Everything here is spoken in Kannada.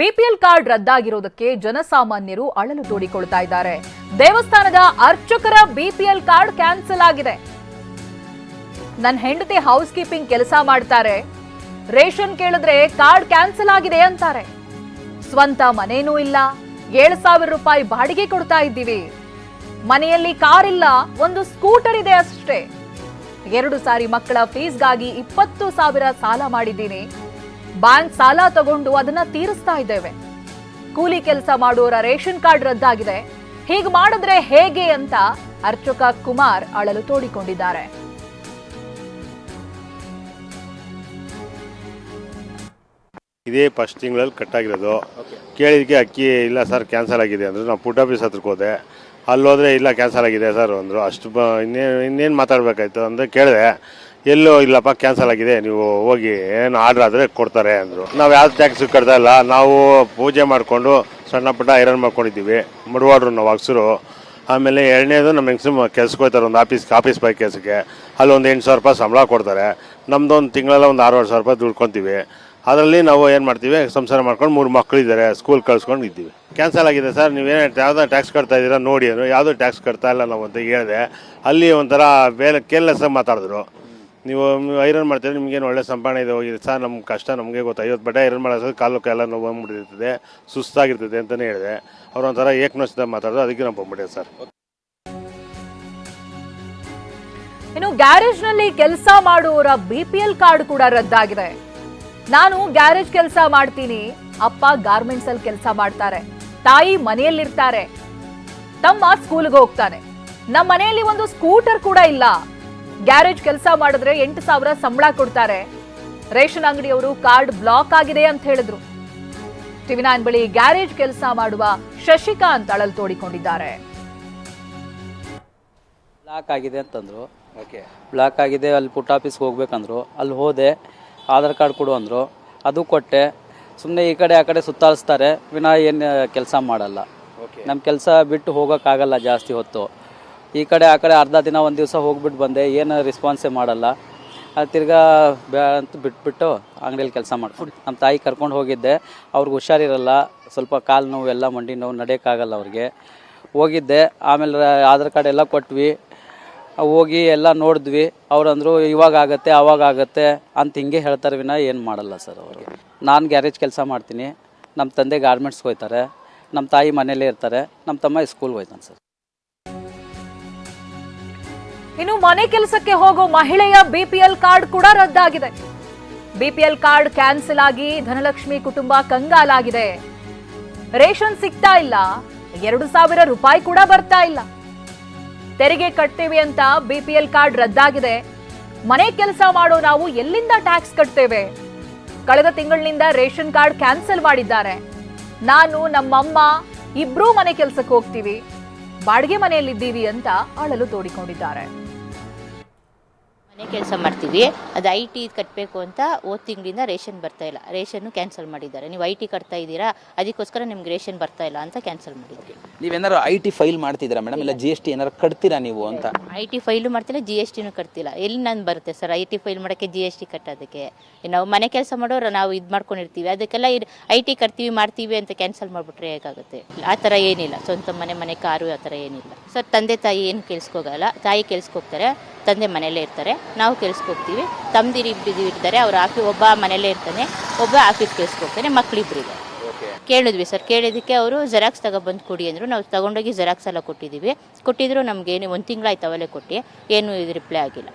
ಬಿಪಿಎಲ್ ಕಾರ್ಡ್ ರದ್ದಾಗಿರೋದಕ್ಕೆ ಜನಸಾಮಾನ್ಯರು ಅಳಲು ತೋಡಿಕೊಳ್ತಾ ಇದ್ದಾರೆ. ದೇವಸ್ಥಾನದ ಅರ್ಚಕರ ಬಿಪಿಎಲ್ ಕಾರ್ಡ್ ಕ್ಯಾನ್ಸಲ್ ಆಗಿದೆ. ನನ್ನ ಹೆಂಡತಿ ಹೌಸ್ ಕೀಪಿಂಗ್ ಕೆಲಸ ಮಾಡ್ತಾರೆ. ರೇಷನ್ ಕೇಳಿದ್ರೆ ಕಾರ್ಡ್ ಕ್ಯಾನ್ಸಲ್ ಆಗಿದೆ ಅಂತಾರೆ. ಸ್ವಂತ ಮನೇನೂ ಇಲ್ಲ. ಏಳು ಸಾವಿರ ರೂಪಾಯಿ ಬಾಡಿಗೆ ಕೊಡ್ತಾ ಇದ್ದೀವಿ. ಮನೆಯಲ್ಲಿ ಕಾರ್ ಇಲ್ಲ. ಒಂದು ಸ್ಕೂಟರ್ ಇದೆ ಅಷ್ಟೇ. ಎರಡು ಸಾರಿ ಮಕ್ಕಳ ಫೀಸ್ಗಾಗಿ ಇಪ್ಪತ್ತು ಸಾವಿರ ಸಾಲ ಮಾಡಿದ್ದೀನಿ. ಬ್ಯಾಂಕ್ ಸಾಲ ತಗೊಂಡು ಅದನ್ನ ತೀರಿಸ್ತಾ ಇದ್ದೇವೆ. ಕೂಲಿ ಕೆಲಸ ಮಾಡುವವರ ರೇಷನ್ ಕಾರ್ಡ್ ರದ್ದಾಗಿದೆ. ಹೀಗೆ ಮಾಡಿದ್ರೆ ಹೇಗೆ ಅಂತ ಅರ್ಚಕ ಕುಮಾರ್ ಅಳಲು ತೋಡಿಕೊಂಡಿದ್ದಾರೆ. ಇದೇ ಫಸ್ಟ್ ತಿಂಗಳಲ್ಲಿ ಕಟ್ಟಾಗಿರೋದು. ಕೇಳಿದಕ್ಕೆ ಅಕ್ಕಿ ಇಲ್ಲ ಸರ್, ಕ್ಯಾನ್ಸಲ್ ಆಗಿದೆ ಅಂದರು. ನಾವು ಪುಟ್ ಆಫೀಸ್ ಹತ್ರಕ್ಕೆ ಹೋದೆ. ಅಲ್ಲಿ ಹೋದ್ರೆ ಇಲ್ಲ, ಕ್ಯಾನ್ಸಲ್ ಆಗಿದೆ ಸರ್ ಅಂದರು. ಅಷ್ಟು ಬ ಇನ್ನೇನು ಇನ್ನೇನು ಮಾತಾಡಬೇಕಾಯ್ತು ಅಂದರೆ ಕೇಳಿದೆ. ಎಲ್ಲೋ ಇಲ್ಲಪ್ಪ ಕ್ಯಾನ್ಸಲ್ ಆಗಿದೆ, ನೀವು ಹೋಗಿ ಏನು ಆರ್ಡರ್ ಆದರೆ ಕೊಡ್ತಾರೆ ಅಂದರು. ನಾವು ಯಾವ ಟ್ಯಾಕ್ಸ್ ಕಟ್ತಾ ಇಲ್ಲ, ನಾವು ಪೂಜೆ ಮಾಡಿಕೊಂಡು ಸಣ್ಣ ಪುಟ್ಟ ಐರನ್ ಮಾಡ್ಕೊಂಡಿದ್ದೀವಿ, ಮುಡವಾಡ್ರು ನಾವು ಅಕ್ಸರು ಆಮೇಲೆ ಎರಡನೇದು ನಮ್ಮ ಹೆಂಗಸು ಕೆಲ್ಸಕ್ಕೆ ಹೋಗ್ತಾರೆ, ಒಂದು ಆಫೀಸ್ ಆಫೀಸ್ ಬೈ ಕೆಲಸಕ್ಕೆ. ಅಲ್ಲಿ ಒಂದು ಎಂಟು ಸಾವಿರ ರೂಪಾಯಿ ಸಂಬಳ ಕೊಡ್ತಾರೆ. ನಮ್ದು ಒಂದು ತಿಂಗಳೆಲ್ಲ ಒಂದು ಆರೂವರೆ ಸಾವಿರ ರೂಪಾಯಿ ದುಡ್ಕೊತೀವಿ ಅದರಲ್ಲಿ ನಾವು ಏನು ಮಾಡ್ತೀವಿ, ಸಂಸಾರ ಮಾಡ್ಕೊಂಡು ಮೂರು ಮಕ್ಕಳಿದ್ದಾರೆ ಸ್ಕೂಲ್ ಕಳ್ಸ್ಕೊಂಡು ಇದ್ದೀವಿ. ಕ್ಯಾನ್ಸಲ್ ಆಗಿದೆ ಸರ್ ನೀವೇನು ಯಾವುದೋ ಟ್ಯಾಕ್ಸ್ ಕಟ್ತಾ ಇದ್ದೀರಾ ನೋಡಿ ಅಂದರು ಯಾವುದೋ ಟ್ಯಾಕ್ಸ್ ಕಟ್ತಾ ಇಲ್ಲ ನಾವು ಅಂತ ಹೇಳಿದೆ. ಅಲ್ಲಿ ಒಂಥರ, ಬೇರೆ ಕೇರ್ಲೆಸ್ಸಾಗಿ ಮಾತಾಡಿದ್ರು. ನೀವು ಐರನ್ ಮಾಡ್ತೀರಿ? ನಿಮ್ಗೇನು ಒಳ್ಳೆ ಸಂಪಾದನೆ ಇದೆ ಹೋಗಿದೆ. ಸರ್ ನಮ್ಮ ಕಷ್ಟ ನಮಗೆ ಗೊತ್ತು. ಐವತ್ತು ಬಟ್ಟೆ ಐರನ್ ಮಾಡೋದು ಕಾಲು ಎಲ್ಲ ನೋವು ಬಂದ್ಬಿಟ್ಟಿರ್ತದೆ, ಸುಸ್ತಾಗಿರ್ತದೆ ಅಂತಲೇ ಹೇಳಿದೆ. ಅವ್ರು ಒಂಥರ ಏಕನೋಚಿತ ಮಾತಾಡೋದು, ಅದಕ್ಕೆ ನಾವು ಬಂದ್ಬಿಟ್ಟೆ ಸರ್. ಇನ್ನು ಗ್ಯಾರೇಜ್ನಲ್ಲಿ ಕೆಲಸ ಮಾಡುವವರ ಬಿಪಿಎಲ್ ಕಾರ್ಡ್ ಕೂಡ ರದ್ದಾಗಿದೆ. ನಾನು ಗ್ಯಾರೇಜ್ ಕೆಲಸ ಮಾಡ್ತೀನಿ. ಅಪ್ಪ ಗಾರ್ಮೆಂಟ್ಸ್ ಅಲ್ಲಿ ಕೆಲಸ ಮಾಡ್ತಾರೆ. ತಾಯಿ ಮನೆಯಲ್ಲಿರ್ತಾರೆ. ತಮ್ಮ ಸ್ಕೂಲ್ಗೆ ಹೋಗ್ತಾನೆ. ನಮ್ಮ ಮನೆಯಲ್ಲಿ ಒಂದು ಸ್ಕೂಟರ್ ಕೂಡ ಇಲ್ಲ. ಗ್ಯಾರೇಜ್ ಕೆಲಸ ಮಾಡಿದ್ರೆ ಎಂಟು ಸಾವಿರ ಸಂಬಳ ಕೊಡ್ತಾರೆ. ರೇಷನ್ ಅಂಗಡಿಯವರು ಕಾರ್ಡ್ ಬ್ಲಾಕ್ ಆಗಿದೆ ಅಂತ ಹೇಳಿದ್ರು. ಟಿವಿ ನೈನ್ ಬಳಿ ಗ್ಯಾರೇಜ್ ಕೆಲಸ ಮಾಡುವ ಶಶಿಕಾಂತ್ ಅಳಲ್ ತೋಡಿಕೊಂಡಿದ್ದಾರೆ. ಬ್ಲಾಕ್ ಆಗಿದೆ ಅಂತಂದರು. ಬ್ಲಾಕ್ ಆಗಿದೆ ಅಲ್ಲಿ ಪುಟ್ ಆಫೀಸ್ಗೆ ಹೋಗ್ಬೇಕಂದ್ರು. ಅಲ್ಲಿ ಹೋದೆ ಆಧಾರ್ ಕಾರ್ಡ್ ಕೊಡು ಅಂದ್ರು. ಅದು ಕೊಟ್ಟೆ. ಸುಮ್ಮನೆ ಈ ಕಡೆ ಆ ಕಡೆ ಸುತ್ತಾರಿಸ್ತಾರೆ. ವಿನಾ ಏನು ಕೆಲಸ ಮಾಡಲ್ಲ. ನಮ್ಮ ಕೆಲಸ ಬಿಟ್ಟು ಹೋಗೋಕ್ಕಾಗಲ್ಲ ಜಾಸ್ತಿ ಹೊತ್ತು. ಈ ಕಡೆ, ಆ ಕಡೆ ಅರ್ಧ ದಿನ ಒಂದು ದಿವಸ ಹೋಗ್ಬಿಟ್ಟು ಬಂದೆ. ಏನು ರೆಸ್ಪಾನ್ಸೇ ಮಾಡಲ್ಲ. ಅದು ತಿರ್ಗಾ ಬ್ಯಾ ಅಂತ ಬಿಟ್ಬಿಟ್ಟು ಅಂಗಡಿಯಲ್ಲಿ ಕೆಲಸ ಮಾಡ್ಕೊಂಡು. ನಮ್ಮ ತಾಯಿ ಕರ್ಕೊಂಡು ಹೋಗಿದ್ದೆ. ಅವ್ರಿಗೆ ಹುಷಾರಿರಲ್ಲ. ಸ್ವಲ್ಪ ಕಾಲು ನೋವು, ಎಲ್ಲ ಮಂಡಿ ನೋವು ನಡೆಯೋಕ್ಕಾಗಲ್ಲ ಅವ್ರಿಗೆ. ಹೋಗಿದ್ದೆ. ಆಮೇಲೆ ಆಧಾರ್ ಕಾರ್ಡ್ ಎಲ್ಲ ಕೊಟ್ವಿ. ಹೋಗಿ ಎಲ್ಲ ನೋಡಿದ್ವಿ. ಅವ್ರು ಅಂದರು, ಇವಾಗ ಆಗುತ್ತೆ ಆವಾಗ ಆಗುತ್ತೆ ಅಂತ ಹಿಂಗೆ ಹೇಳ್ತಾರೆ ವಿನ ಏನು ಮಾಡಲ್ಲ ಸರ್ ಅವ್ರಿಗೆ. ನಾನು ಗ್ಯಾರೇಜ್ ಕೆಲಸ ಮಾಡ್ತೀನಿ. ನಮ್ಮ ತಂದೆ ಗಾರ್ಮೆಂಟ್ಸ್ಗೆ ಹೋಗ್ತಾರೆ ನಮ್ಮ ತಾಯಿ ಮನೇಲೇ ಇರ್ತಾರೆ. ನಮ್ಮ ತಮ್ಮ ಸ್ಕೂಲ್ಗೆ ಹೋಯ್ತಾನೆ ಸರ್. ಇನ್ನು ಮನೆ ಕೆಲಸಕ್ಕೆ ಹೋಗೋ ಮಹಿಳೆಯ ಬಿಪಿಎಲ್ ಕಾರ್ಡ್ ಕೂಡ ರದ್ದಾಗಿದೆ. ಬಿಪಿಎಲ್ ಕಾರ್ಡ್ ಕ್ಯಾನ್ಸಲ್ ಆಗಿ ಧನಲಕ್ಷ್ಮಿ ಕುಟುಂಬ ಕಂಗಾಲಾಗಿದೆ. ರೇಷನ್ ಸಿಗ್ತಾ ಇಲ್ಲ. ಎರಡು ಸಾವಿರ ರೂಪಾಯಿ ಕೂಡ ಬರ್ತಾ ಇಲ್ಲ. ತೆರಿಗೆ ಕಟ್ತೇವೆ ಅಂತ ಬಿಪಿಎಲ್ ಕಾರ್ಡ್ ರದ್ದಾಗಿದೆ. ಮನೆ ಕೆಲಸ ಮಾಡೋ ನಾವು ಎಲ್ಲಿಂದ ಟ್ಯಾಕ್ಸ್ ಕಟ್ತೇವೆ? ಕಳೆದ ತಿಂಗಳಿನಿಂದ ರೇಷನ್ ಕಾರ್ಡ್ ಕ್ಯಾನ್ಸಲ್ ಮಾಡಿದ್ದಾರೆ. ನಾನು, ನಮ್ಮಮ್ಮ ಇಬ್ರೂ ಮನೆ ಕೆಲಸಕ್ಕೆ ಹೋಗ್ತೀವಿ. ಬಾಡಿಗೆ ಮನೆಯಲ್ಲಿದ್ದೀವಿ ಅಂತ ಅಳಲು ತೋಡಿಕೊಂಡಿದ್ದಾರೆ. ಮನೆ ಕೆಲಸ ಮಾಡ್ತೀವಿ ಅದು ಐ ಟಿ ಕಟ್ಟಬೇಕು ಅಂತ ಹೋದ ತಿಂಗಳಿಂದ ರೇಷನ್ ಬರ್ತಾ ಇಲ್ಲ. ರೇಷನ್ನು ಕ್ಯಾನ್ಸಲ್ ಮಾಡಿದ್ದಾರೆ. ನೀವು ಐ ಟಿ ಕಟ್ತಾ ಇದ್ದೀರಾ ಅದಕ್ಕೋಸ್ಕರ ನಿಮ್ಗೆ ರೇಷನ್ ಬರ್ತಾ ಇಲ್ಲ ಅಂತ ಕ್ಯಾನ್ಸಲ್ ಮಾಡಿದ್ರಿ ನೀವೇನಾದ್ರು ಐ ಟಿ ಫೈಲ್ ಮಾಡ್ತಿದ್ದೀರಾ ಮೇಡಮ್ ಇಲ್ಲ ಜಿ ಎಸ್ ಟಿ ಏನಾರು ಕಟ್ತೀರಾ ನೀವು ಅಂತ? ಐ ಟಿ ಫೈಲು ಮಾಡ್ತಿಲ್ಲ ಜಿ ಎಸ್ ಟಿನೂ ಕಟ್ತಿಲ್ಲ. ಎಲ್ಲಿ ನಾನು ಬರುತ್ತೆ ಸರ್ ಐ ಟಿ ಫೈಲ್ ಮಾಡೋಕ್ಕೆ ಜಿ ಎಸ್ ಟಿ ಕಟ್ಟೋದಕ್ಕೆ? ನಾವು ಮನೆ ಕೆಲಸ ಮಾಡೋರು ನಾವು ಇದು ಮಾಡ್ಕೊಂಡಿರ್ತೀವಿ. ಅದಕ್ಕೆಲ್ಲ ಐ ಟಿ ಕಟ್ತೀವಿ ಮಾಡ್ತೀವಿ ಅಂತ ಕ್ಯಾನ್ಸಲ್ ಮಾಡಿಬಿಟ್ರೆ ಹೇಗಾಗುತ್ತೆ? ಆ ಥರ ಏನಿಲ್ಲ. ಸ್ವಂತ ಮನೆ ಮನೆ ಕಾರು ಆ ಥರ ಏನಿಲ್ಲ. ಸರ್ ತಂದೆ ತಾಯಿ ಏನು ಕೇಳಿಸ್ಕೋಗಲ್ಲ ತಾಯಿ ಕೆಲ್ಸಕ್ಕೆ ಹೋಗ್ತಾರೆ. ತಂದೆ ಮನೆಯಲ್ಲೇ ಇರ್ತಾರೆ. ನಾವು ಕೆಲ್ಸಕ್ಕೆ ಹೋಗ್ತೀವಿ ತಮ್ಮದಿರು ಇರ್ತಾರೆ ಅವ್ರು ಆಫಿ ಒಬ್ಬ ಮನೆಯಲ್ಲೇ ಇರ್ತಾನೆ. ಒಬ್ಬ ಆಫೀಸ್ ಕೆಲ್ಸಕ್ಕೆ ಹೋಗ್ತಾನೆ ಮಕ್ಕಳಿಬ್ಬರಿದೆ ಕೇಳಿದ್ವಿ ಸರ್. ಕೇಳಿದ್ದಕ್ಕೆ ಅವರು ಜೆರಾಕ್ಸ್ ತಗೊಬಂದು ಕೊಡಿ ಅಂದರು. ನಾವು ತಗೊಂಡೋಗಿ ಜೆರಾಕ್ಸ್ ಎಲ್ಲ ಕೊಟ್ಟಿದ್ದೀವಿ. ಕೊಟ್ಟಿದ್ರು ನಮಗೇನು ಒಂದು ತಿಂಗಳಾಯ್ತು ಅವಲೇ ಕೊಟ್ಟು. ಏನು ಇದು ರಿಪ್ಲೈ ಆಗಿಲ್ಲ.